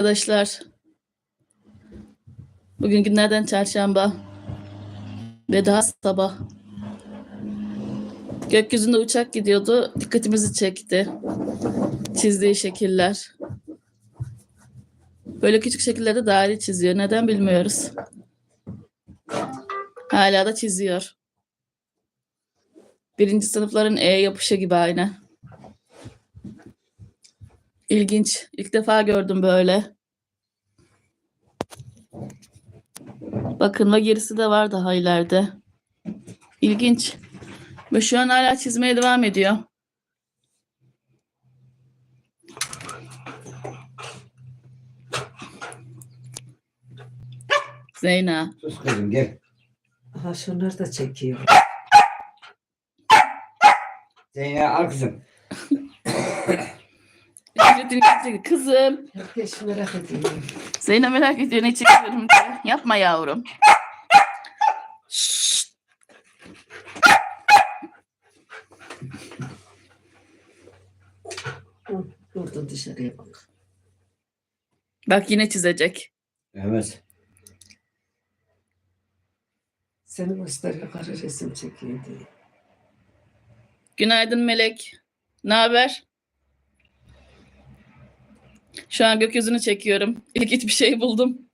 arkadaşlar. Bugün günlerden çarşamba. Ve daha sabah. Gökyüzünde uçak gidiyordu. Dikkatimizi çekti. Çizdiği şekiller. Böyle küçük şekillerde daire çiziyor. Neden bilmiyoruz. Hala da çiziyor. Birinci sınıfların E yapışı gibi aynı. İlginç. İlk defa gördüm böyle. Bakın ve gerisi de var daha ileride. İlginç. Ve şu an hala çizmeye devam ediyor. Zeyna. Sus kızım gel. Aha şunları da çekiyor. Zeynep al kızım. Getirin. Kızım. Herkes merak ediyor. Zeynep merak ediyor ne çekiyorum diye. Yapma yavrum. Şşt. Durdu dışarıya bak. Bak yine çizecek. Evet. Seni gösteriyor karı resim çekiyor diye. Günaydın Melek. Ne haber? Şu an gökyüzünü çekiyorum. İlk hiçbir şey buldum.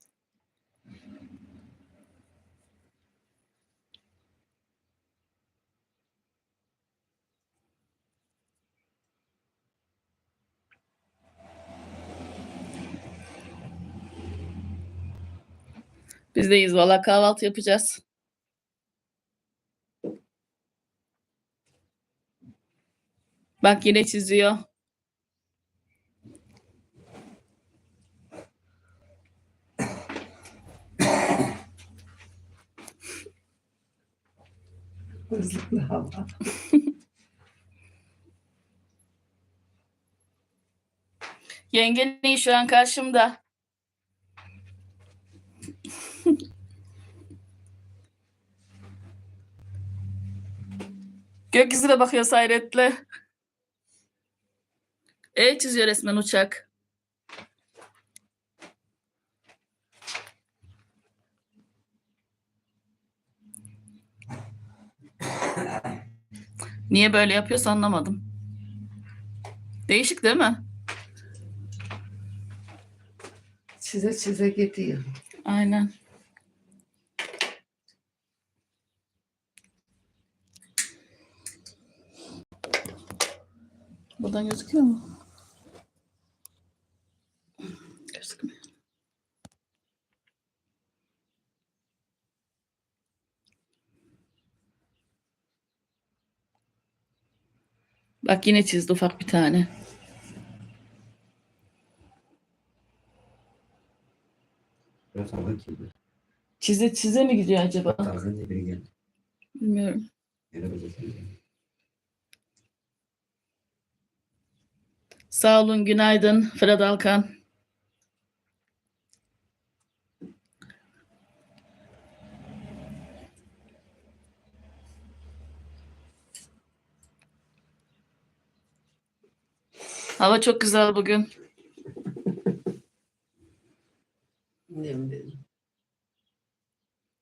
Bizdeyiz valla kahvaltı yapacağız. Bak yine çiziyor. Hava. Yengen iyi şu an karşımda. Gökyüzüne bakıyor hayretle. E çiziyor resmen uçak. Niye böyle yapıyorsa anlamadım. Değişik değil mi? Çize çize gidiyor. Aynen. Buradan gözüküyor mu? Bak yine çizdi ufak bir tane. Çize çize mi gidiyor acaba? Bilmiyorum. Sağ olun, günaydın Fırat Alkan. Hava çok güzel bugün.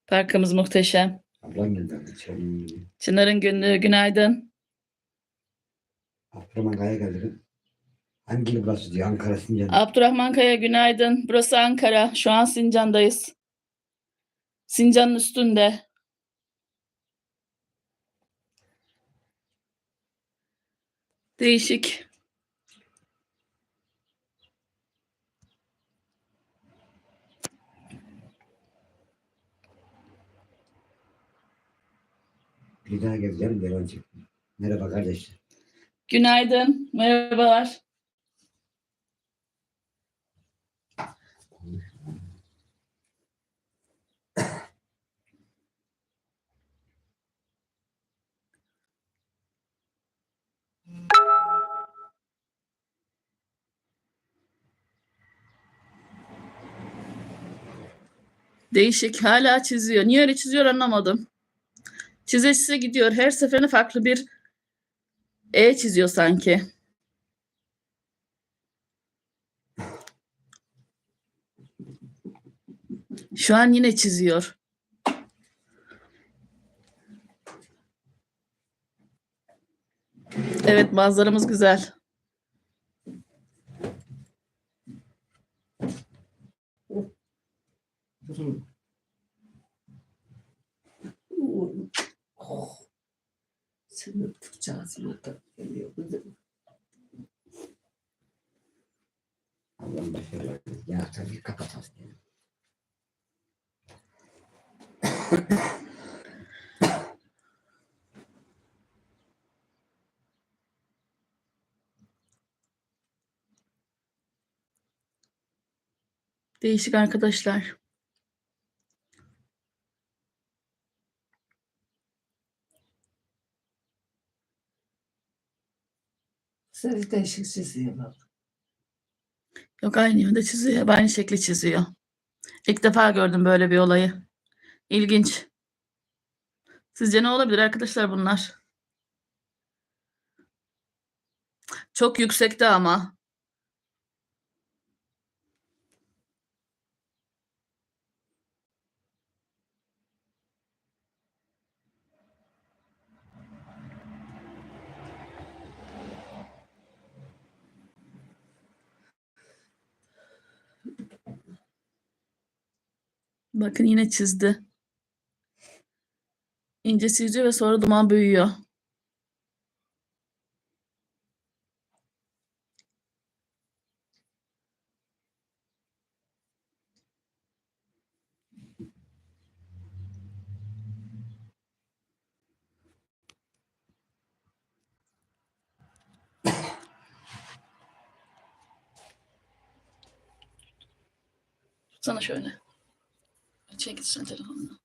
Parkımız muhteşem. Ablam geldi. içeri. Çınar'ın günlüğü günaydın. Abdurrahman Kaya geldi. Hangi burası diyor. Ankara Sincan. Abdurrahman Kaya günaydın. Burası Ankara. Şu an Sincan'dayız. Sincan'ın üstünde. Değişik. Bir daha geleceğim. Devam. Merhaba kardeşler. Günaydın. Merhabalar. Değişik. Hala çiziyor. Niye öyle çiziyor anlamadım. Çize çize gidiyor. Her seferinde farklı bir E çiziyor sanki. Şu an yine çiziyor. Evet manzaramız güzel. Durun. Senin Türkçe ağzıma da geliyor kızım. Allah'ım başarılar. versin. Ya tabii kapat hastayı. Değişik arkadaşlar. Seni değişik çiziyor. Yok aynı yönde çiziyor. hep Aynı şekli çiziyor. İlk defa gördüm böyle bir olayı. İlginç. Sizce ne olabilir arkadaşlar bunlar? Çok yüksekte ama. Bakın yine çizdi. İnce çiziyor ve sonra duman büyüyor. Tutsana şöyle. Çek gitsin telefonunu.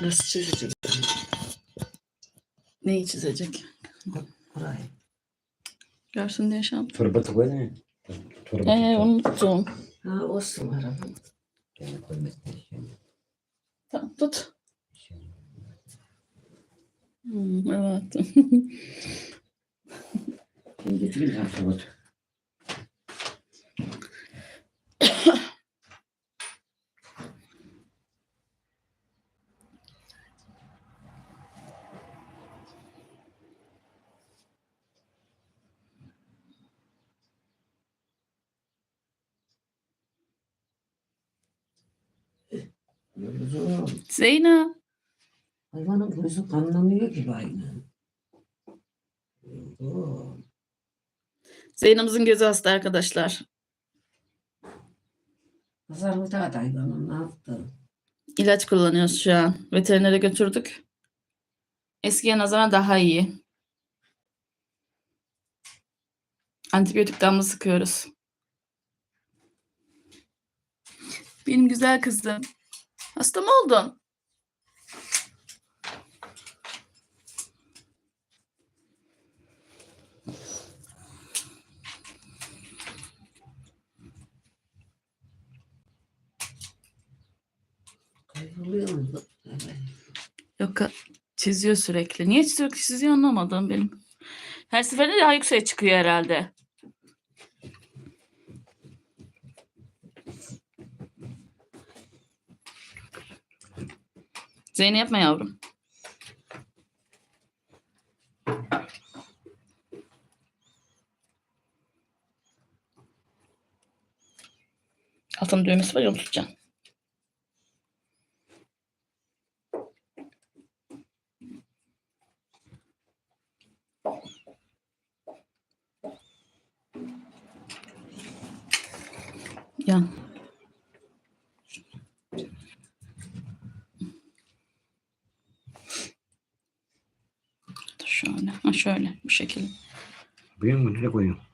Nasıl çizecek Neyi çizecek? burayı? Görsün diye şey yaptım. Turbatı koy da. Turbatı. Ee, unuttum. Ha olsun araba. Yani koymasın. Şimdi. Tamam tut. Şimdi. Hmm, evet. Şimdi bir Zeyna. Hayvanın gözü kanlanıyor gibi aynı. Zeynep'imizin gözü hasta arkadaşlar. Pazarlıkta hayvanın ne yaptı? İlaç kullanıyoruz şu an. Veterinere götürdük. Eskiye nazaran daha iyi. Antibiyotik damla sıkıyoruz. Benim güzel kızım. Hasta mı oldun? Evet. Yok çiziyor sürekli. Niye sürekli çiziyor anlamadım benim. Her seferinde daha yükseğe çıkıyor herhalde. Zeynep yapma yavrum. Altın düğmesi var ya onu. Yan. Şöyle. Ha şöyle. Bu şekilde. Biliyor musun? Nereye koyuyorsun?